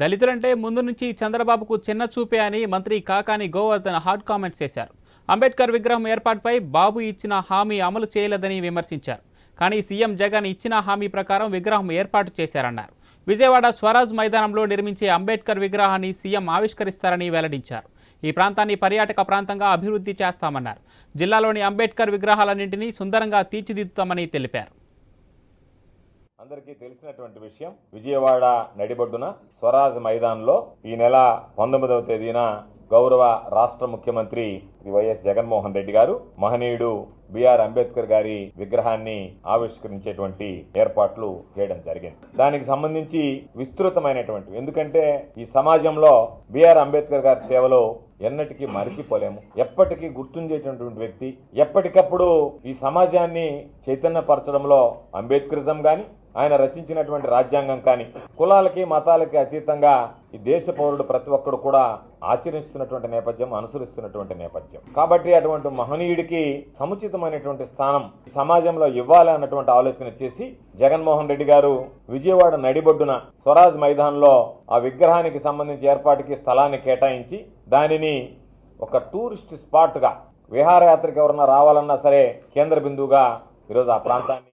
దళితులంటే ముందు నుంచి చంద్రబాబుకు చిన్న చూపే అని మంత్రి కాకాని గోవర్ధన్ హాట్ కామెంట్స్ చేశారు. అంబేద్కర్ విగ్రహం ఏర్పాటుపై బాబు ఇచ్చిన హామీ అమలు చేయలేదని విమర్శించారు. కానీ సీఎం జగన్ ఇచ్చిన హామీ ప్రకారం విగ్రహం ఏర్పాటు చేశారన్నారు. విజయవాడ స్వరాజ్ మైదానంలో నిర్మించే అంబేద్కర్ విగ్రహాన్ని సీఎం ఆవిష్కరిస్తారని వెల్లడించారు. ఈ ప్రాంతాన్ని పర్యాటక ప్రాంతంగా అభివృద్ధి చేస్తామన్నారు. జిల్లాలోని అంబేద్కర్ విగ్రహాలన్నింటినీ సుందరంగా తీర్చిదిద్దుతామని తెలిపారు. అందరికీ తెలిసినటువంటి విషయం విజయవాడ నడిబొడ్డున స్వరాజ్ మైదాన్లో ఈ నెల పంతొమ్మిదవ తేదీన గౌరవ రాష్ట్ర ముఖ్యమంత్రి శ్రీ వైఎస్ జగన్మోహన్ రెడ్డి గారు మహనీయుడు బిఆర్ అంబేద్కర్ గారి విగ్రహాన్ని ఆవిష్కరించేటువంటి ఏర్పాట్లు చేయడం జరిగింది. దానికి సంబంధించి విస్తృతమైనటువంటి ఎందుకంటే ఈ సమాజంలో బిఆర్ అంబేద్కర్ గారి సేవలో ఎన్నటికీ మరిచిపోలేము. ఎప్పటికీ గుర్తుంచేటటువంటి వ్యక్తి ఎప్పటికప్పుడు ఈ సమాజాన్ని చైతన్యపరచడంలో అంబేద్కరిజం గాని ఆయన రచించినటువంటి రాజ్యాంగం కానీ కులాలకి మతాలకి అతీతంగా ఈ దేశ పౌరుడు ప్రతి ఒక్కడు కూడా ఆచరిస్తున్నటువంటి నేపథ్యం అనుసరిస్తున్నటువంటి నేపథ్యం. కాబట్టి అటువంటి మహనీయుడికి సముచితమైనటువంటి స్థానం సమాజంలో ఇవ్వాలి అన్నటువంటి ఆలోచన చేసి జగన్మోహన్ రెడ్డి గారు విజయవాడ నడిబొడ్డున స్వరాజ్ మైదాన్లో ఆ విగ్రహానికి సంబంధించి ఏర్పాటుకి స్థలాన్ని కేటాయించి దానిని ఒక టూరిస్ట్ స్పాట్గా విహారయాత్రకు ఎవరన్నా రావాలన్నా సరే కేంద్ర బిందువుగా ఈరోజు ఆ ప్రాంతాన్ని